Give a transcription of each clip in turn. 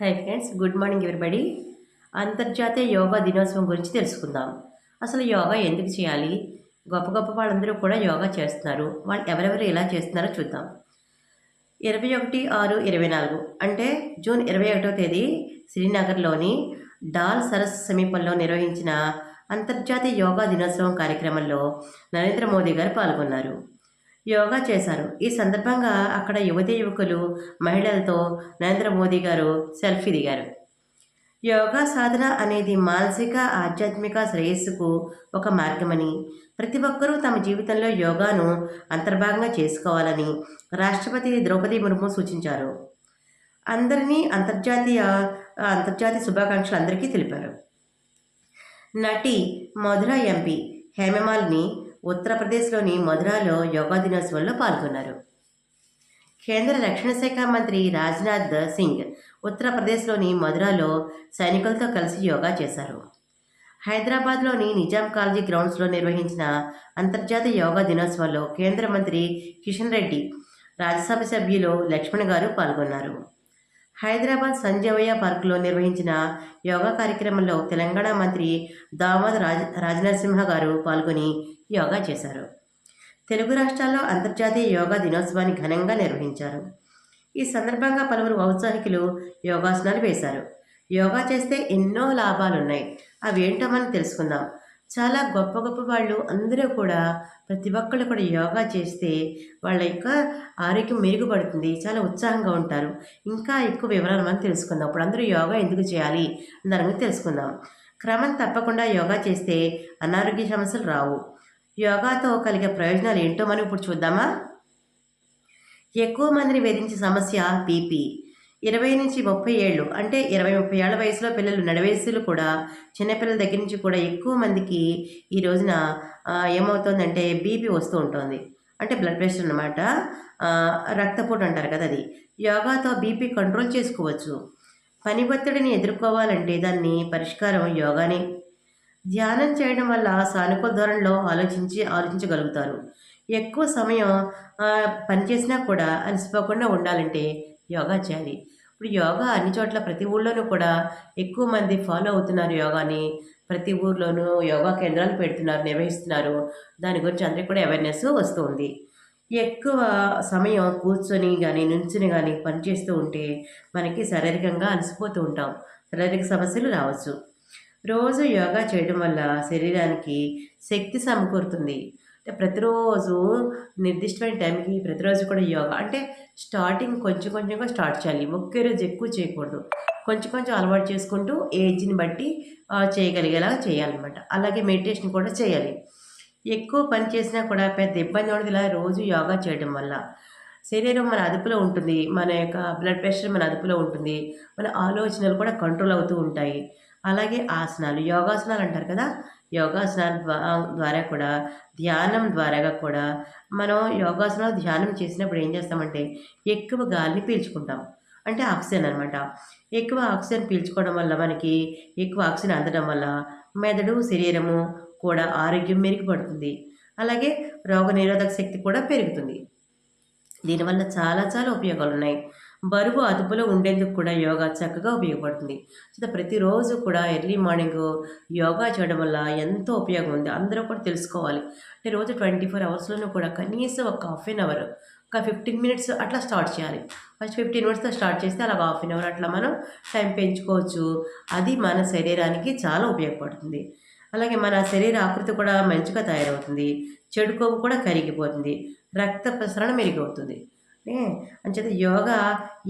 Hi friends good morning everybody అంతర్జాతీయ యోగా దినోత్సవం గురించి తెలుసుకుందాం. అసలు యోగా ఎందుకు చేయాలి? గొప్ప గొప్ప వాళ్ళందరూ కూడా యోగా చేస్తున్నారు. వాళ్ళు ఎవరెవరు ఎలా చేస్తున్నారో చూద్దాం. ఇరవై ఒకటి ఆరు ఇరవై నాలుగు అంటే జూన్ ఇరవై ఒకటో తేదీ శ్రీనగర్లోని డాల్ సరస్సు సమీపంలో నిర్వహించిన అంతర్జాతీయ యోగా దినోత్సవం కార్యక్రమంలో నరేంద్ర మోదీ గారు పాల్గొన్నారు. యోగా చేశారు. ఈ సందర్భంగా అక్కడ యువతి యువకులు మహిళలతో నరేంద్ర మోదీ గారు సెల్ఫీ దిగారు. యోగా సాధన అనేది మానసిక ఆధ్యాత్మిక శ్రేయస్సుకు ఒక మార్గమని ప్రతి ఒక్కరూ తమ జీవితంలో యోగాను అంతర్భాగంగా చేసుకోవాలని రాష్ట్రపతి ద్రౌపది ముర్ము సూచించారు. అందరినీ అంతర్జాతీయ అంతర్జాతీయ శుభాకాంక్షలు అందరికీ తెలిపారు. నటి మధుర ఎంపీ హేమమాలిని ఉత్తరప్రదేశ్లోని మధురాలో యోగా దినోత్సవంలో పాల్గొన్నారు. కేంద్ర రక్షణ శాఖ మంత్రి రాజ్నాథ్ సింగ్ ఉత్తరప్రదేశ్లోని మధురాలో సైనికులతో కలిసి యోగా చేశారు. హైదరాబాద్లోని నిజాం కాలేజీ గ్రౌండ్స్లో నిర్వహించిన అంతర్జాతీయ యోగా దినోత్సవంలో కేంద్ర మంత్రి కిషన్ రెడ్డి రాజ్యసభ సభ్యులు లక్ష్మణ్ గారు పాల్గొన్నారు. హైదరాబాద్ సంజయవయ్య పార్కులో నిర్వహించిన యోగా కార్యక్రమంలో తెలంగాణ మంత్రి దామోద్ రాజ రాజనరసింహ గారు పాల్గొని యోగా చేశారు. తెలుగు రాష్ట్రాల్లో అంతర్జాతీయ యోగా దినోత్సవాన్ని ఘనంగా నిర్వహించారు. ఈ సందర్భంగా పలువురు ఔత్సాహికులు యోగాసనాలు వేశారు. యోగా చేస్తే ఎన్నో లాభాలు ఉన్నాయి అవి ఏంటో మనం తెలుసుకుందాం. చాలా గొప్ప గొప్ప వాళ్ళు అందరూ కూడా ప్రతి ఒక్కళ్ళు కూడా యోగా చేస్తే వాళ్ళ యొక్క ఆరోగ్యం మెరుగుపడుతుంది చాలా ఉత్సాహంగా ఉంటారు. ఇంకా ఎక్కువ వివరాలు మనం తెలుసుకుందాం. ఇప్పుడు అందరూ యోగా ఎందుకు చేయాలి దాని గురించి తెలుసుకుందాం. క్రమం తప్పకుండా యోగా చేస్తే అనారోగ్య సమస్యలు రావు. యోగాతో కలిగే ప్రయోజనాలు ఏంటో మనం ఇప్పుడు చూద్దామా? ఎక్కువ మందిని వేధించే సమస్య బీపీ. ఇరవై నుంచి ముప్పై ఏళ్ళు అంటే ఇరవై ముప్పై ఏళ్ళ వయసులో పిల్లలు నడవయసులు కూడా చిన్నపిల్లల దగ్గర నుంచి కూడా ఎక్కువ మందికి ఈ రోజున ఏమవుతుందంటే బీపీ వస్తూ ఉంటుంది. అంటే బ్లడ్ ప్రెషర్ అనమాట రక్తపోటు అంటారు కదా అది. యోగాతో బీపీ కంట్రోల్ చేసుకోవచ్చు. పని ఒత్తిడిని ఎదుర్కోవాలంటే దాన్ని పరిష్కారం యోగానే. ధ్యానం చేయడం వల్ల సానుకూల ధోరణిలో ఆలోచించి ఆలోచించగలుగుతారు. ఎక్కువ సమయం పనిచేసినా కూడా అలసిపోకుండా ఉండాలంటే యోగా చేయాలి. ఇప్పుడు యోగా అన్ని చోట్ల ప్రతి ఊళ్ళోనూ కూడా ఎక్కువ మంది ఫాలో అవుతున్నారు యోగాని. ప్రతి ఊర్లోనూ యోగా కేంద్రాలు పెడుతున్నారు నిర్వహిస్తున్నారు. దాని గురించి అందరికీ కూడా అవేర్నెస్ వస్తుంది. ఎక్కువ సమయం కూర్చొని కానీ నుంచుని కానీ పనిచేస్తూ ఉంటే మనకి శారీరకంగా అలసిపోతూ ఉంటాం. శారీరక సమస్యలు రావచ్చు. రోజు యోగా చేయడం వల్ల శరీరానికి శక్తి సమకూరుతుంది. ప్రతిరోజు నిర్దిష్టమైన టైంకి ప్రతిరోజు కూడా యోగా అంటే స్టార్టింగ్ కొంచెం కొంచెంగా స్టార్ట్ చేయాలి. ఒకే రోజు ఎక్కువ చేయకూడదు. కొంచెం కొంచెం అలవాటు చేసుకుంటూ ఏజ్ని బట్టి చేయగలిగేలా చేయాలన్నమాట. అలాగే మెడిటేషన్ కూడా చేయాలి. ఎక్కువ పని చేసినా కూడా పెద్ద ఇబ్బంది ఉండదు. ఇలా రోజు యోగా చేయడం వల్ల శరీరం మన అదుపులో ఉంటుంది. మన యొక్క బ్లడ్ ప్రెషర్ మన అదుపులో ఉంటుంది. మన ఆలోచనలు కూడా కంట్రోల్ అవుతూ ఉంటాయి. అలాగే ఆసనాలు యోగాసనాలు అంటారు కదా యోగాసన ద్వారా కూడా ధ్యానం ద్వారాగా కూడా మనం యోగాసనం ధ్యానం చేసినప్పుడు ఏం చేస్తామంటే ఎక్కువ గాలిని పీల్చుకుంటాం. అంటే ఆక్సిజన్ అనమాట ఎక్కువ ఆక్సిజన్ పీల్చుకోవడం వల్ల మనకి ఎక్కువ ఆక్సిజన్ అందడం వల్ల మెదడు శరీరము కూడా ఆరోగ్యం మెరుగుపడుతుంది. అలాగే రోగ నిరోధక శక్తి కూడా పెరుగుతుంది. దీనివల్ల చాలా చాలా ఉపయోగాలు ఉన్నాయి బరువు అదుపులో ఉండేందుకు కూడా యోగా చక్కగా ఉపయోగపడుతుంది. సో ప్రతిరోజు కూడా ఎర్లీ మార్నింగ్ యోగా చేయడం వల్ల ఎంతో ఉపయోగం ఉంది. అందరూ కూడా తెలుసుకోవాలి. అంటే రోజు ట్వంటీ ఫోర్ అవర్స్లోనూ కూడా కనీసం ఒక హాఫ్ అన్ అవర్ ఒక ఫిఫ్టీన్ మినిట్స్ అట్లా స్టార్ట్ చేయాలి. ఫస్ట్ ఫిఫ్టీన్ మినిట్స్తో స్టార్ట్ చేస్తే అలా హాఫ్ అన్ అవర్ అట్లా మనం టైం పెంచుకోవచ్చు. అది మన శరీరానికి చాలా ఉపయోగపడుతుంది. అలాగే మన శరీర ఆకృతి కూడా మంచిగా తయారవుతుంది. చెడు కొవ్వు కూడా కరిగిపోతుంది. రక్త ప్రసరణ మెరుగవుతుంది. అంచేత యోగా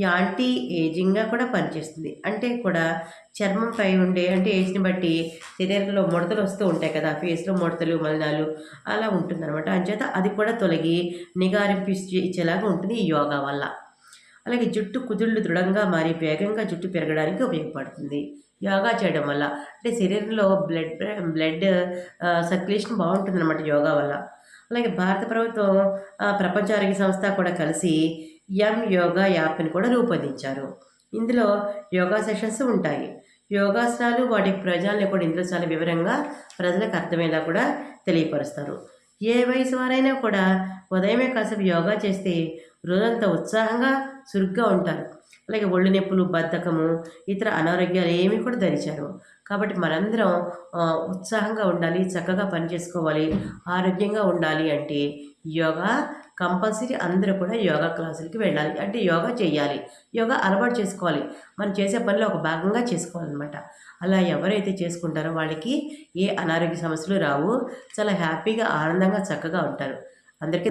యాంటీ ఏజింగ్గా కూడా పనిచేస్తుంది. అంటే కూడా చర్మంపై ఉండే అంటే ఏజ్ని బట్టి శరీరంలో ముడతలు వస్తూ ఉంటాయి కదా ఫేస్లో ముడతలు మలినాలు అలా ఉంటుందన్నమాట. అంచేత అది కూడా తొలగి నిగారింపు ఇచ్చేలాగా ఉంటుంది ఈ యోగా వల్ల. అలాగే జుట్టు కుదుళ్ళు దృఢంగా మారి వేగంగా జుట్టు పెరగడానికి ఉపయోగపడుతుంది. యోగా చేయడం వల్ల అంటే శరీరంలో బ్లడ్ బ్లడ్ సర్క్యులేషన్ బాగుంటుంది అనమాట యోగా వల్ల. అలాగే భారత ప్రభుత్వం ప్రపంచ ఆరోగ్య సంస్థ కూడా కలిసి ఎం యోగా యాప్ని కూడా రూపొందించారు. ఇందులో యోగా సెషన్స్ ఉంటాయి. యోగాసనాలు వాటి ప్రయోజనాలను కూడా ఇందులో చాలా వివరంగా ప్రజలకు అర్థమయ్యేలా కూడా తెలియపరుస్తారు. ఏ వయసు వారైనా కూడా ఉదయమే కాసేపు యోగా చేస్తే రోజంతా ఉత్సాహంగా చురుగ్గా ఉంటారు. అలాగే ఒళ్ళు నొప్పులు బద్ధకము ఇతర అనారోగ్యాలు ఏమీ కూడా ధరించారు. కాబట్టి మనందరం ఉత్సాహంగా ఉండాలి చక్కగా పని చేసుకోవాలి ఆరోగ్యంగా ఉండాలి అంటే యోగా కంపల్సరీ అందరూ కూడా యోగా క్లాసులకి వెళ్ళాలి. అంటే యోగా చేయాలి. యోగా అలవాటు చేసుకోవాలి. మనం చేసే పనిలో ఒక భాగంగా చేసుకోవాలన్నమాట. అలా ఎవరైతే చేసుకుంటారో వాళ్ళకి ఏ అనారోగ్య సమస్యలు రావు. చాలా హ్యాపీగా ఆనందంగా చక్కగా ఉంటారు. అందరికీ